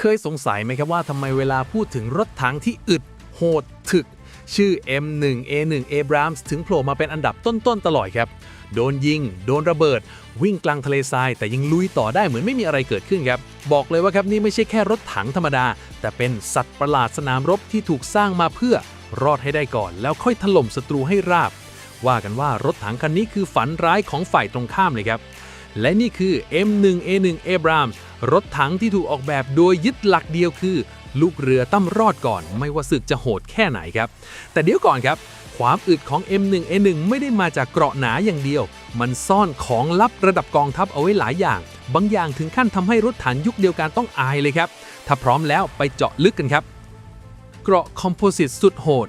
เคยสงสัยไหมครับว่าทำไมเวลาพูดถึงรถถังที่อึด โหด ถึก ชื่อ M1A1 Abrams ถึงโผล่มาเป็นอันดับต้นๆตลอดครับ โดนยิง โดนระเบิด วิ่งกลางทะเลทราย แต่ยังลุยต่อได้เหมือนไม่มีอะไรเกิดขึ้นครับ บอกเลยว่าครับนี่ไม่ใช่แค่รถถังธรรมดา แต่เป็นสัตว์ประหลาดสนามรบที่ถูกสร้างมาเพื่อรอดให้ได้ก่อน แล้วค่อยถล่มศัตรูให้ราบ ว่ากันว่ารถถังคันนี้คือฝันร้ายของฝ่ายตรงข้ามเลยครับ และนี่คือ M1A1 Abrams รถถังที่ถูกออกแบบโดยยึดหลักเดียวคือ ลูกเรือต้องรอดก่อน ไม่ว่าศึกจะโหดแค่ไหนครับ แต่เดี๋ยวก่อนครับ ความอึดของ M1A1 ไม่ได้มาจากเกราะหนาอย่างเดียว มันซ่อนของลับระดับกองทัพเอาไว้หลายอย่าง บางอย่างถึงขั้นทำให้รถถังยุคเดียวกันต้องอายเลยครับ ถ้าพร้อมแล้วไปเจาะลึกกันครับเกราะคอมโพสิตสุดโหด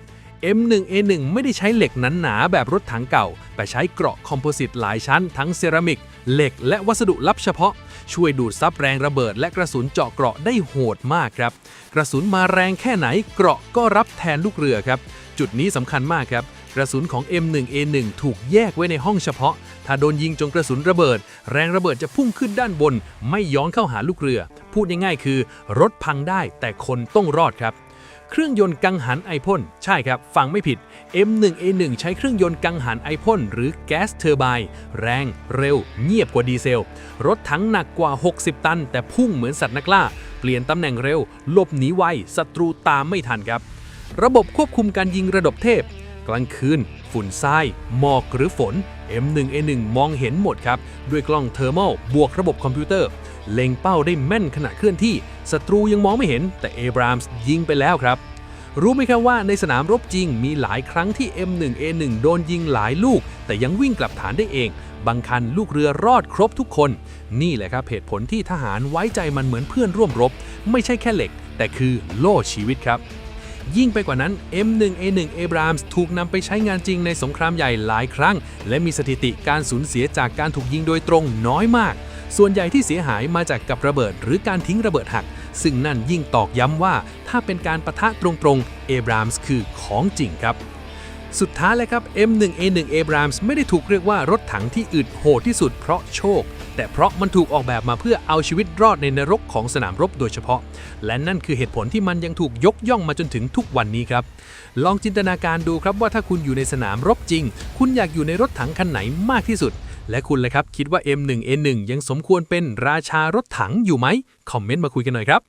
M1A1 ไม่ได้ใช้เหล็กหนาๆแบบรถถังเก่า แต่ใช้เกราะคอมโพสิตหลายชั้นทั้งเซรามิก เหล็กและวัสดุลับเฉพาะ ช่วยดูดซับแรงระเบิด และกระสุนเจาะเกราะได้โหดมากครับ กระสุนมาแรงแค่ไหนเกราะก็รับแทนลูกเรือครับ จุดนี้สำคัญมากครับกระสุนของ M1A1 ถูกแยกไว้ในห้องเฉพาะ ถ้าโดนยิงจนกระสุนระเบิด แรงระเบิดจะพุ่งขึ้นด้านบน ไม่ย้อนเข้าหาลูกเรือ พูดง่ายๆคือ รถพังได้แต่คนต้องรอดครับ เครื่องยนต์กังหันไอพ่นใช่ครับ ฟังไม่ผิด M1A1 ใช้เครื่องยนต์กังหันไอพ่นหรือแก๊สเทอร์ไบน์แรง เร็ว เงียบกว่าดีเซล รถถังหนักกว่า 60 ตัน แต่พุ่งเหมือนสัตว์นักล่า เปลี่ยนตำแหน่งเร็ว หลบหนีไวศัตรูตามไม่ทันครับ ระบบควบคุมการยิงระดับเทพ กลางคืน ฝุ่นทราย หมอกหรือฝน M1A1 มองเห็นหมดครับ ด้วยกล้องเทอร์ม l บวกระบบคอมพิวเตอร์ เล็งเป้าได้แม่นขณะเคลื่อนที่ศัตรูยังมองไม่เห็น แต่เอบรามส์ยิงไปแล้วครับ รู้ไหมครับว่าในสนามรบจริงมีหลายครั้งที่ M1A1 โดนยิงหลายลูก แต่ยังวิ่งกลับฐานได้เองบางคันลูกเรือรอดครบทุกคน นี่แหละครับเหตุผลที่ทหารไว้ใจมันเหมือนเพื่อนร่วมรบ ไม่ใช่แค่เหล็ก แต่คือโล่ชีวิตครับ ยิ่งไปกว่านั้น M1A1 Abrams ถูกนำไปใช้งานจริงในสงครามใหญ่หลายครั้ง และมีสถิติการสูญเสียจากการถูกยิงโดยตรงน้อยมาก ส่วนใหญ่ที่เสียหายมาจากกับระเบิด หรือการทิ้งระเบิดหัก ซึ่งนั่นยิ่งตอกย้ำว่า ถ้าเป็นการประทะตรงๆ Abrams คือของจริงครับ สุดท้ายเลยครับ M1A1 Abrams ไม่ได้ถูกเรียกว่ารถถังที่อึดโหดที่สุดเพราะโชค แต่เพราะมันถูกออกแบบมาเพื่อเอาชีวิตรอดในนรกของสนามรบโดยเฉพาะ และนั่นคือเหตุผลที่มันยังถูกยกย่องมาจนถึงทุกวันนี้ครับ ลองจินตนาการดูครับว่าถ้าคุณอยู่ในสนามรบจริง คุณอยากอยู่ในรถถังคันไหนมากที่สุด และคุณเลยครับคิดว่า M1A1 ยังสมควรเป็นราชารถถังอยู่ไหมคอมเมนต์มาคุยกันหน่อยครับ